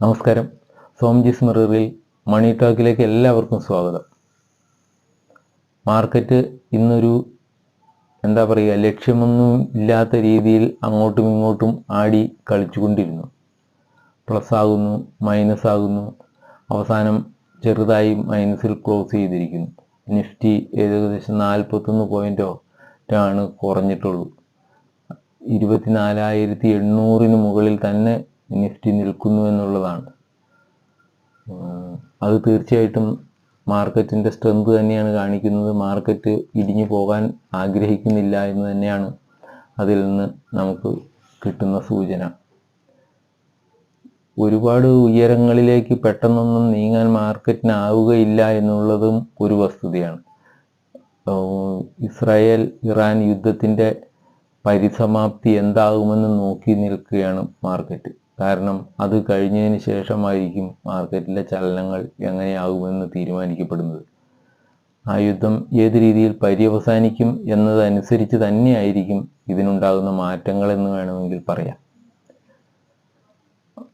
നമസ്കാരം. സോംജിസ് മിററിൽ മണി ടോക്കിലേക്ക് എല്ലാവർക്കും സ്വാഗതം. മാർക്കറ്റ് ഇന്നൊരു എന്താ പറയുക ലക്ഷ്യമൊന്നും ഇല്ലാത്ത രീതിയിൽ അങ്ങോട്ടും ഇങ്ങോട്ടും ആടി കളിച്ചുകൊണ്ടിരുന്നു. പ്ലസ് ആകുന്നു മൈനസ് ആകുന്നു. അവസാനം ചെറുതായി മൈനസിൽ ക്ലോസ് ചെയ്തിരിക്കുന്നു. നിഫ്റ്റി ഏകദേശം നാൽപ്പത്തൊന്ന് പോയിന്റോ ആണ് കുറഞ്ഞിട്ടുള്ളൂ. ഇരുപത്തിനാലായിരത്തി എണ്ണൂറിന് മുകളിൽ തന്നെ നിഫ്റ്റി നിൽക്കുന്നു എന്നുള്ളതാണ്. അത് തീർച്ചയായിട്ടും മാർക്കറ്റിന്റെ സ്ട്രെങ്ത് തന്നെയാണ് കാണിക്കുന്നത്. മാർക്കറ്റ് ഇടിഞ്ഞു പോകാൻ ആഗ്രഹിക്കുന്നില്ല എന്ന് തന്നെയാണ് അതിൽ നിന്ന് നമുക്ക് കിട്ടുന്ന സൂചന. ഒരുപാട് ഉയരങ്ങളിലേക്ക് പെട്ടെന്നൊന്നും നീങ്ങാൻ മാർക്കറ്റിനാവുകയില്ല എന്നുള്ളതും ഒരു വസ്തുതയാണ്. ഇസ്രായേൽ ഇറാൻ യുദ്ധത്തിന്റെ പരിസമാപ്തി എന്താകുമെന്ന് നോക്കി നിൽക്കുകയാണ് മാർക്കറ്റ്. കാരണം അത് കഴിഞ്ഞതിന് ശേഷമായിരിക്കും മാർക്കറ്റിലെ ചലനങ്ങൾ എങ്ങനെയാകുമെന്ന് തീരുമാനിക്കപ്പെടുന്നത്. ആ യുദ്ധം ഏത് രീതിയിൽ പര്യവസാനിക്കും എന്നതനുസരിച്ച് തന്നെയായിരിക്കും ഇതിനുണ്ടാകുന്ന മാറ്റങ്ങൾ എന്ന് വേണമെങ്കിൽ പറയാം.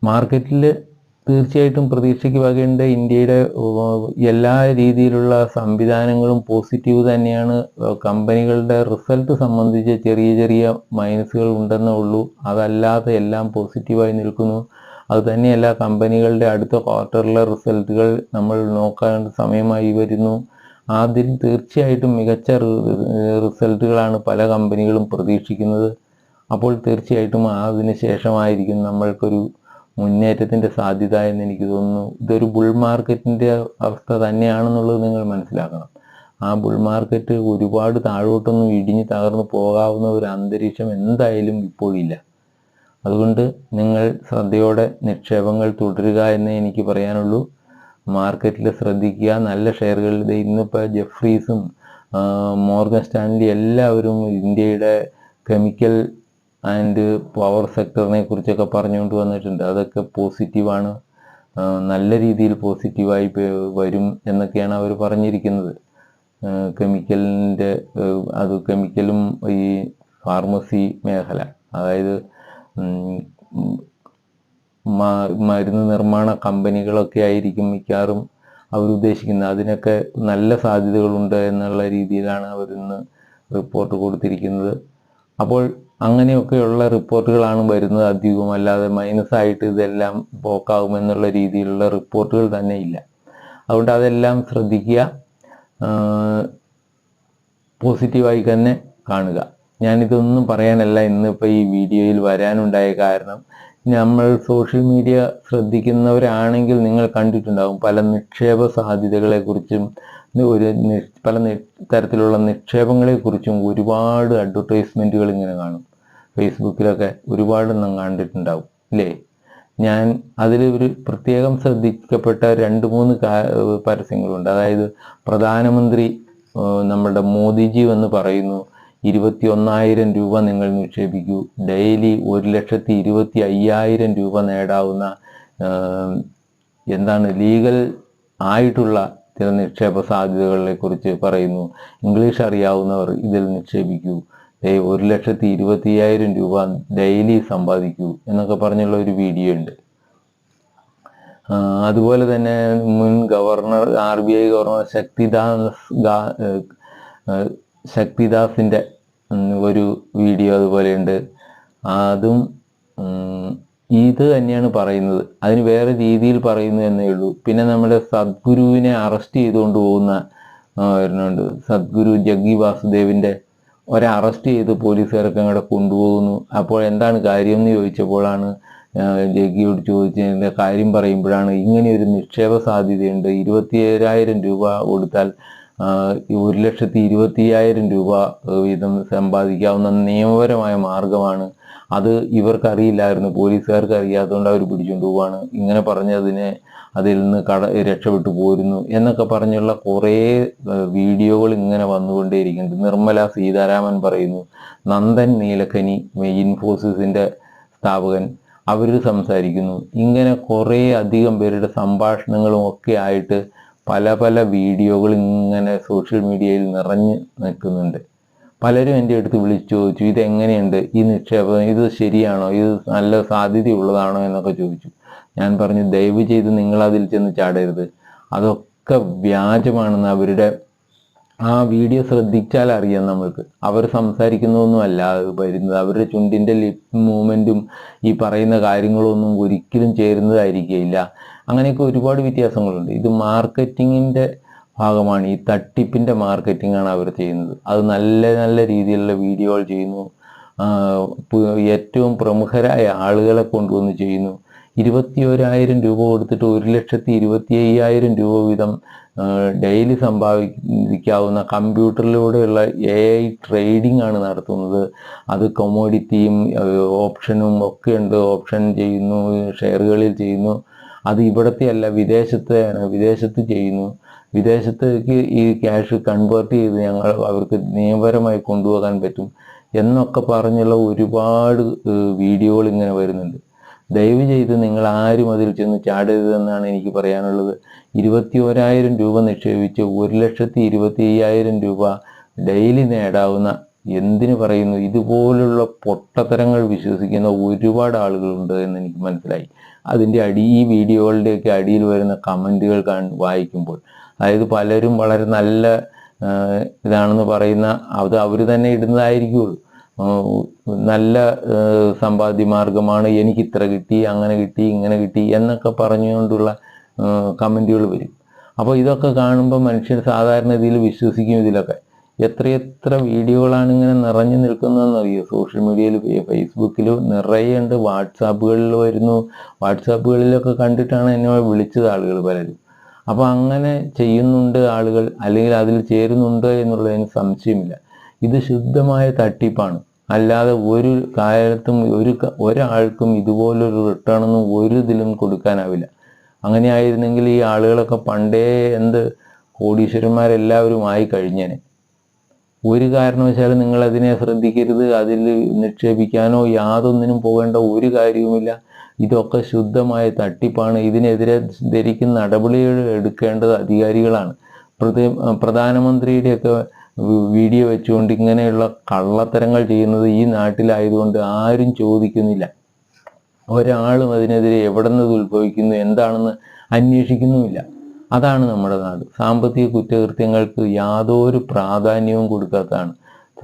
മാർക്കറ്റിൽ തീർച്ചയായിട്ടും പ്രതീക്ഷയ്ക്ക് വകയുണ്ട് ഇന്ത്യയുടെ എല്ലാ രീതിയിലുള്ള സംവിധാനങ്ങളും പോസിറ്റീവ് തന്നെയാണ്. കമ്പനികളുടെ റിസൾട്ട് സംബന്ധിച്ച് ചെറിയ ചെറിയ മൈനസുകൾ ഉണ്ടെന്നേ ഉള്ളൂ. അതല്ലാതെ എല്ലാം പോസിറ്റീവായി നിൽക്കുന്നു. അത് തന്നെയല്ല കമ്പനികളുടെ അടുത്ത ക്വാർട്ടറിലെ റിസൾട്ടുകൾ നമ്മൾ നോക്കാൻ സമയമായി വരുന്നു. അതിൽ തീർച്ചയായിട്ടും മികച്ച റിസൾട്ടുകളാണ് പല കമ്പനികളും പ്രതീക്ഷിക്കുന്നത്. അപ്പോൾ തീർച്ചയായിട്ടും അതിന് ശേഷമായിരിക്കും നമ്മൾക്കൊരു മുന്നേറ്റത്തിന്റെ സാധ്യത എന്ന് എനിക്ക് തോന്നുന്നു. ഇതൊരു ബുൾ മാർക്കറ്റിന്റെ അവസ്ഥ തന്നെയാണെന്നുള്ളത് നിങ്ങൾ മനസ്സിലാക്കണം. ആ ബുൾ മാർക്കറ്റ് ഒരുപാട് താഴോട്ടൊന്നും ഇടിഞ്ഞു തകർന്നു പോകാവുന്ന ഒരു അന്തരീക്ഷം എന്തായാലും ഇപ്പോഴില്ല. അതുകൊണ്ട് നിങ്ങൾ ശ്രദ്ധയോടെ നിക്ഷേപങ്ങൾ തുടരുക എന്ന് എനിക്ക് പറയാനുള്ളൂ. മാർക്കറ്റിൽ ശ്രദ്ധിക്കുക. നല്ല ഷെയറുകളിൽ ഇന്നിപ്പോൾ ജെഫ്രീസും മോർഗൻ സ്റ്റാൻലി എല്ലാവരും ഇന്ത്യയുടെ കെമിക്കൽ ആൻഡ് പവർ സെക്ടറിനെ കുറിച്ചൊക്കെ പറഞ്ഞുകൊണ്ട് വന്നിട്ടുണ്ട്. അതൊക്കെ പോസിറ്റീവാണ് നല്ല രീതിയിൽ പോസിറ്റീവായി വരും എന്നൊക്കെയാണ് അവർ പറഞ്ഞിരിക്കുന്നത്. കെമിക്കലിന്റെ അത് കെമിക്കലും ഈ ഫാർമസി മേഖല അതായത് മരുന്ന് നിർമ്മാണ കമ്പനികളൊക്കെ ആയിരിക്കും മിക്കവാറും അവർ ഉദ്ദേശിക്കുന്നത്. അതിനൊക്കെ നല്ല സാധ്യതകളുണ്ട് എന്നുള്ള രീതിയിലാണ് അവരിന്ന് റിപ്പോർട്ട് കൊടുത്തിരിക്കുന്നത്. അപ്പോൾ അങ്ങനെയൊക്കെയുള്ള റിപ്പോർട്ടുകളാണ് വരുന്നത് അധികവും. അല്ലാതെ മൈനസ് ആയിട്ട് ഇതെല്ലാം പോക്കാവുമെന്നുള്ള രീതിയിലുള്ള റിപ്പോർട്ടുകൾ തന്നെ ഇല്ല. അതുകൊണ്ട് അതെല്ലാം ശ്രദ്ധിക്കുക പോസിറ്റീവായി തന്നെ കാണുക. ഞാനിതൊന്നും പറയാനല്ല ഇന്നിപ്പോൾ ഈ വീഡിയോയിൽ വരാനുണ്ടായ കാരണം നമ്മൾ സോഷ്യൽ മീഡിയ ശ്രദ്ധിക്കുന്നവരാണെങ്കിൽ നിങ്ങൾ കണ്ടിട്ടുണ്ടാകും പല നിക്ഷേപ സാധ്യതകളെക്കുറിച്ചും ഒരു പല തരത്തിലുള്ള നിക്ഷേപങ്ങളെക്കുറിച്ചും ഒരുപാട് അഡ്വർടൈസ്മെന്റുകൾ ഇങ്ങനെ കാണും. ഫേസ്ബുക്കിലൊക്കെ ഒരുപാട് ഒരുപാടെണ്ണം കണ്ടിട്ടുണ്ടാവും അല്ലേ ഞാൻ അതിൽ ഒരു പ്രത്യേകം ശ്രദ്ധിക്കപ്പെട്ട രണ്ട് മൂന്ന് പരസ്യങ്ങളുണ്ട്. അതായത് പ്രധാനമന്ത്രി നമ്മുടെ മോദിജി എന്ന് പറയുന്നു ഇരുപത്തി ഒന്നായിരം രൂപ നിങ്ങൾ നിക്ഷേപിക്കൂ. ഡെയിലി ഒരു ലക്ഷത്തി ഇരുപത്തി അയ്യായിരം രൂപ നേടാവുന്ന എന്താണ് ലീഗൽ ആയിട്ടുള്ള ചില നിക്ഷേപ സാധ്യതകളെ കുറിച്ച് പറയുന്നു. ഇംഗ്ലീഷ് അറിയാവുന്നവർ ഇതിൽ നിക്ഷേപിക്കൂ. ഒരു ലക്ഷത്തി ഇരുപത്തി അയ്യായിരം രൂപ ഡെയിലി സമ്പാദിക്കൂ എന്നൊക്കെ പറഞ്ഞുള്ള ഒരു വീഡിയോ ഉണ്ട്. അതുപോലെ തന്നെ മുൻ governor R B I governor Shaktidas ശക്തിദാസിന്റെ ഒരു വീഡിയോ അതുപോലെ ഉണ്ട് അതും ഇത് തന്നെയാണ് പറയുന്നത്. അതിന് വേറെ രീതിയിൽ പറയുന്നു എന്നേ ഉള്ളൂ. പിന്നെ നമ്മുടെ സദ്ഗുരുവിനെ അറസ്റ്റ് ചെയ്തുകൊണ്ട് പോകുന്ന ഒരെണ്ണമുണ്ട് സദ്ഗുരു ജഗ്ഗി വാസുദേവിന്റെ ഒരെ അറസ്റ്റ് ചെയ്ത് പോലീസുകാരൊക്കെ അങ്ങോട്ട് കൊണ്ടുപോകുന്നു. അപ്പോൾ എന്താണ് കാര്യം എന്ന് ചോദിച്ചപ്പോഴാണ് ജഗ്ഗിയോട് ചോദിച്ചതിന്റെ കാര്യം പറയുമ്പോഴാണ് ഇങ്ങനെ ഒരു നിക്ഷേപ സാധ്യതയുണ്ട്. ഇരുപത്തി ഏഴായിരം രൂപ കൊടുത്താൽ ഒരു ലക്ഷത്തി ഇരുപത്തി അയ്യായിരം രൂപ വീതം സമ്പാദിക്കാവുന്ന നിയമപരമായ മാർഗമാണ് അത് ഇവർക്കറിയില്ലായിരുന്നു. പോലീസുകാർക്ക് അറിയാത്തതുകൊണ്ട് അവർ പിടിച്ചുകൊണ്ട് പോവാണ്. ഇങ്ങനെ പറഞ്ഞതിനെ അതിൽ നിന്ന് കട രക്ഷപ്പെട്ടു പോരുന്നു എന്നൊക്കെ പറഞ്ഞുള്ള കുറേ വീഡിയോകൾ ഇങ്ങനെ വന്നുകൊണ്ടേയിരിക്കുന്നുണ്ട്. നിർമ്മല സീതാരാമൻ പറയുന്നു നന്ദൻ നീലക്കനി ഇൻഫോസിസിന്റെ സ്ഥാപകൻ അവർ സംസാരിക്കുന്നു. ഇങ്ങനെ കുറേ അധികം പേരുടെ സംഭാഷണങ്ങളും ഒക്കെ ആയിട്ട് പല പല വീഡിയോകൾ ഇങ്ങനെ സോഷ്യൽ മീഡിയയിൽ നിറഞ്ഞ് നിൽക്കുന്നുണ്ട്. പലരും എന്റെ അടുത്ത് വിളിച്ചു ചോദിച്ചു ഇത് എങ്ങനെയുണ്ട് ഈ നിക്ഷേപം ഇത് ശരിയാണോ? ഇത് നല്ല സാധ്യതയുള്ളതാണോ? എന്നൊക്കെ ചോദിച്ചു. ഞാൻ പറഞ്ഞു ദയവ് ചെയ്ത് നിങ്ങൾ അതിൽ ചെന്ന് ചാടരുത്. അതൊക്കെ വ്യാജമാണെന്ന് അവരുടെ ആ വീഡിയോ ശ്രദ്ധിച്ചാൽ അറിയാം നമ്മൾക്ക്. അവർ സംസാരിക്കുന്നതൊന്നും അല്ല വരുന്നത്. അവരുടെ ചുണ്ടിന്റെ ലിപ് മൂവ്മെന്റും ഈ പറയുന്ന കാര്യങ്ങളൊന്നും ഒരിക്കലും ചേരുന്നതായിരിക്കില്ല അങ്ങനെയൊക്കെ ഒരുപാട് വ്യത്യാസങ്ങളുണ്ട്. ഇത് മാർക്കറ്റിങ്ങിന്റെ ഭാഗമാണ് ഈ തട്ടിപ്പിന്റെ മാർക്കറ്റിംഗ് ആണ് അവർ ചെയ്യുന്നത്. അത് നല്ല നല്ല രീതിയിലുള്ള വീഡിയോകൾ ചെയ്യുന്നു. ഏറ്റവും പ്രമുഖരായ ആളുകളെ കൊണ്ടുവന്ന് ചെയ്യുന്നു. ഇരുപത്തി ഒരായിരം രൂപ കൊടുത്തിട്ട് ഒരു ലക്ഷത്തി ഇരുപത്തി അയ്യായിരം രൂപ വീതം ഡെയിലി സമ്പാദിക്കാവുന്ന കമ്പ്യൂട്ടറിലൂടെയുള്ള എ ഐ ട്രേഡിംഗ് ആണ് നടത്തുന്നത്. അത് കൊമോഡിറ്റിയും ഓപ്ഷനും ഒക്കെ ഉണ്ട്. ഓപ്ഷൻ ചെയ്യുന്നു ഷെയറുകളിൽ ചെയ്യുന്നു. അത് ഇവിടത്തെ അല്ല വിദേശത്തെയാണ്. വിദേശത്ത് ചെയ്യുന്നു. വിദേശത്തേക്ക് ഈ ക്യാഷ് കൺവേർട്ട് ചെയ്ത് ഞങ്ങൾ അവർക്ക് നിയമപരമായി കൊണ്ടുപോകാൻ പറ്റും എന്നൊക്കെ പറഞ്ഞുള്ള ഒരുപാട് വീഡിയോകൾ ഇങ്ങനെ വരുന്നുണ്ട്. ദയവ് ചെയ്ത് നിങ്ങൾ ആരും അതിൽ ചെന്ന് ചാടരുതെന്നാണ് എനിക്ക് പറയാനുള്ളത്. ഇരുപത്തി ഓരായിരം രൂപ നിക്ഷേപിച്ച് ഒരു ലക്ഷത്തി ഇരുപത്തി അയ്യായിരം രൂപ ഡെയിലി നേടാവുന്ന എന്തിനു പറയുന്നു? ഇതുപോലുള്ള പൊട്ടത്തരങ്ങൾ വിശ്വസിക്കുന്ന ഒരുപാട് ആളുകളുണ്ട് എന്ന് എനിക്ക് മനസ്സിലായി. അതിന്റെ അടി ഈ വീഡിയോകളുടെയൊക്കെ അടിയിൽ വരുന്ന കമന്റുകൾ വായിക്കുമ്പോൾ. അതായത് പലരും വളരെ നല്ല ഇതാണെന്ന് പറയുന്ന അത് അവർ തന്നെ ഇടുന്നതായിരിക്കുള്ളൂ. നല്ല സമ്പാദ്യ മാർഗമാണ് എനിക്ക് ഇത്ര കിട്ടി അങ്ങനെ കിട്ടി ഇങ്ങനെ കിട്ടി എന്നൊക്കെ പറഞ്ഞുകൊണ്ടുള്ള കമന്റുകൾ വരും. അപ്പോൾ ഇതൊക്കെ കാണുമ്പോൾ മനുഷ്യർ സാധാരണ ഇതിൽ വിശ്വസിക്കും ഇതിലൊക്കെ. എത്രയെത്ര വീഡിയോകളാണ് ഇങ്ങനെ നിറഞ്ഞു നിൽക്കുന്നതെന്നറിയോ? സോഷ്യൽ മീഡിയയിൽ ഫേസ്ബുക്കിൽ നിറയെ ഉണ്ട് വാട്സാപ്പുകളിൽ വരുന്നു. വാട്സാപ്പുകളിലൊക്കെ കണ്ടിട്ടാണ് എന്നെ വിളിച്ചത് ആളുകൾ പലരും. അപ്പോൾ അങ്ങനെ ചെയ്യുന്നുണ്ട് ആളുകൾ അല്ലെങ്കിൽ അതിൽ ചേരുന്നുണ്ട് എന്നുള്ളതിന് സംശയമില്ല. ഇത് ശുദ്ധമായ തട്ടിപ്പാണ്. അല്ലാതെ ഒരു കാലത്തും ഒരു ഒരാൾക്കും ഇതുപോലൊരു റിട്ടേൺ ഒന്നും ഒരു ഇതിലും കൊടുക്കാനാവില്ല. അങ്ങനെ ആയിരുന്നെങ്കിൽ ഈ ആളുകളൊക്കെ പണ്ടേ എന്ത് കോടീശ്വരന്മാരെല്ലാവരും ആയി കഴിഞ്ഞേനെ ഒരു കാരണവശാലും നിങ്ങൾ അതിനെ ശ്രദ്ധിക്കരുത് അതിൽ നിക്ഷേപിക്കാനോ യാതൊന്നിനും പോകേണ്ട ഒരു കാര്യവുമില്ല. ഇതൊക്കെ ശുദ്ധമായ തട്ടിപ്പാണ്. ഇതിനെതിരെ ധരിക്കുന്ന നടപടികൾ എടുക്കേണ്ടത് അധികാരികളാണ്. പ്രതി പ്രധാനമന്ത്രിയുടെയൊക്കെ വീഡിയോ വെച്ചുകൊണ്ട് ഇങ്ങനെയുള്ള കള്ളത്തരങ്ങൾ ചെയ്യുന്നത് ഈ നാട്ടിലായതുകൊണ്ട് ആരും ചോദിക്കുന്നില്ല. ഒരാളും അതിനെതിരെ എവിടെ നിന്ന് ഉത്ഭവിക്കുന്നു എന്താണെന്ന് അന്വേഷിക്കുന്നുമില്ല. അതാണ് നമ്മുടെ നാട്. സാമ്പത്തിക കുറ്റകൃത്യങ്ങൾക്ക് യാതൊരു പ്രാധാന്യവും കൊടുക്കാത്തതാണ്.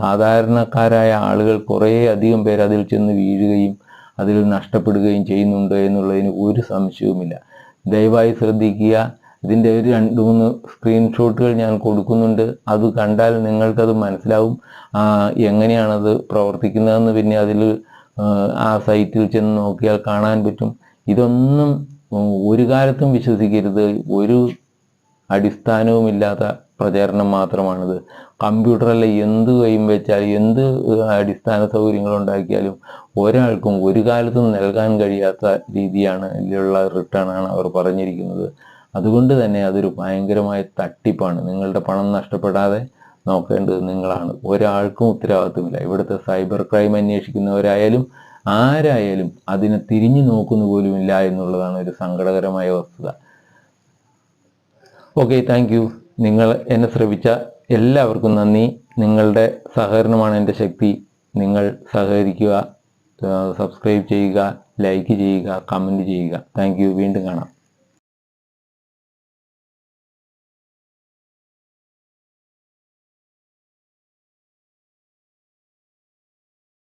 സാധാരണക്കാരായ ആളുകൾ കുറേ അധികം പേര് അതിൽ ചെന്ന് വീഴുകയും അതിൽ നഷ്ടപ്പെടുകയും ചെയ്യുന്നുണ്ട് എന്നുള്ളതിന് ഒരു സംശയവുമില്ല. ദയവായി ശ്രദ്ധിക്കുക. ഇതിന്റെ ഒരു രണ്ട് മൂന്ന് സ്ക്രീൻഷോട്ടുകൾ ഞാൻ കൊടുക്കുന്നുണ്ട്. അത് കണ്ടാൽ നിങ്ങൾക്കത് മനസ്സിലാവും. എങ്ങനെയാണത് പ്രവർത്തിക്കുന്നതെന്ന് പിന്നെ അതിൽ ആ സൈറ്റിൽ ചെന്ന് നോക്കിയാൽ കാണാൻ പറ്റും. ഇതൊന്നും ഒരു കാലത്തും വിശ്വസിക്കരുത്. ഒരു അടിസ്ഥാനവുമില്ലാത്ത പ്രചാരണം മാത്രമാണിത്. കമ്പ്യൂട്ടറല്ല എന്ത് കൈയും വെച്ചാൽ എന്ത് അടിസ്ഥാന സൗകര്യങ്ങൾ ഉണ്ടാക്കിയാലും ഒരാൾക്കും ഒരു കാലത്തും നൽകാൻ കഴിയാത്ത രീതിയാണ് ഇതിലുള്ള റിട്ടേൺ ആണ് അവർ പറഞ്ഞിരിക്കുന്നത്. അതുകൊണ്ട് തന്നെ അതൊരു ഭയങ്കരമായ തട്ടിപ്പാണ്. നിങ്ങളുടെ പണം നഷ്ടപ്പെടാതെ നോക്കേണ്ടത് നിങ്ങളാണ്. ഒരാൾക്കും ഉത്തരവാദിത്വമില്ല. ഇവിടുത്തെ സൈബർ ക്രൈം അന്വേഷിക്കുന്നവരായാലും ആരായാലും അതിനെ തിരിഞ്ഞു നോക്കുന്നു പോലുമില്ല എന്നുള്ളതാണ് ഒരു സങ്കടകരമായ വസ്തുത. Okay thank you. നിങ്ങൾ എന്നെ ശ്രമിച്ച എല്ലാവർക്കും നന്ദി. നിങ്ങളുടെ സഹകരണമാണ് എന്റെ ശക്തി. നിങ്ങൾ സഹകരിക്കുക. സബ്സ്ക്രൈബ് ചെയ്യുക ലൈക്ക് ചെയ്യുക കമന്റ് ചെയ്യുക. താങ്ക് വീണ്ടും കാണാം.